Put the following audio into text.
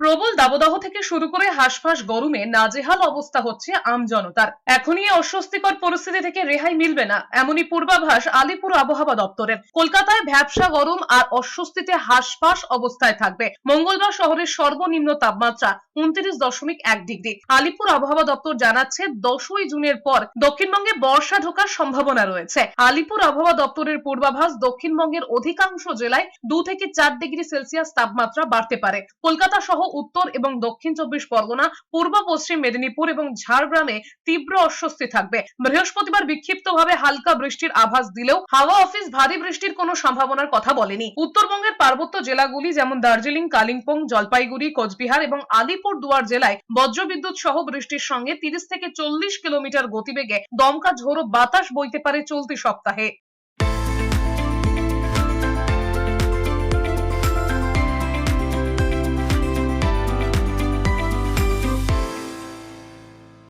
প্রবল দাবদাহ থেকে শুরু করে হাসফাস গরমে নাজেহাল অবস্থা হচ্ছে আমজনতার এখনই অস্বস্তিকর পরিস্থিতি থেকে রেহাই মিলবে না, এমনই পূর্বাভাস আলিপুর আবহাওয়া দপ্তরের। কলকাতায় ভ্যাবসা গরম আর অস্বস্তিতে হাসফাস অবস্থায় থাকবে। মঙ্গলবার শহরের সর্বনিম্ন তাপমাত্রা উনত্রিশ দশমিক এক ডিগ্রি। আলিপুর আবহাওয়া দপ্তর জানাচ্ছে দশই জুনের পর দক্ষিণবঙ্গে বর্ষা ঢোকার সম্ভাবনা রয়েছে। আলিপুর আবহাওয়া দপ্তরের পূর্বাভাস দক্ষিণবঙ্গের অধিকাংশ জেলায় দু থেকে চার ডিগ্রি সেলসিয়াস তাপমাত্রা বাড়তে পারে। কলকাতা সহ উত্তর এবং দক্ষিণ চব্বিশ পরগনা, পূর্ব পশ্চিম মেদিনীপুর এবং ঝাড়গ্রামে তীব্র অস্বস্তি থাকবে। বৃহস্পতিবার বিক্ষিপ্তভাবে হালকা বৃষ্টির আভাস দিলেও হাওয়া অফিস ভারী বৃষ্টির কোনো সম্ভাবনার কথা বলেনি। উত্তরবঙ্গের পার্বত্য জেলাগুলি যেমন দার্জিলিং, কালিম্পং, জলপাইগুড়ি, কোচবিহার এবং আলিপুর দুয়ার জেলায় বজ্রবিদ্যুৎ সহ বৃষ্টির সঙ্গে তিরিশ থেকে চল্লিশ কিলোমিটার গতিবেগে দমকা ঝোড়ো বাতাস বইতে পারে চলতি সপ্তাহে।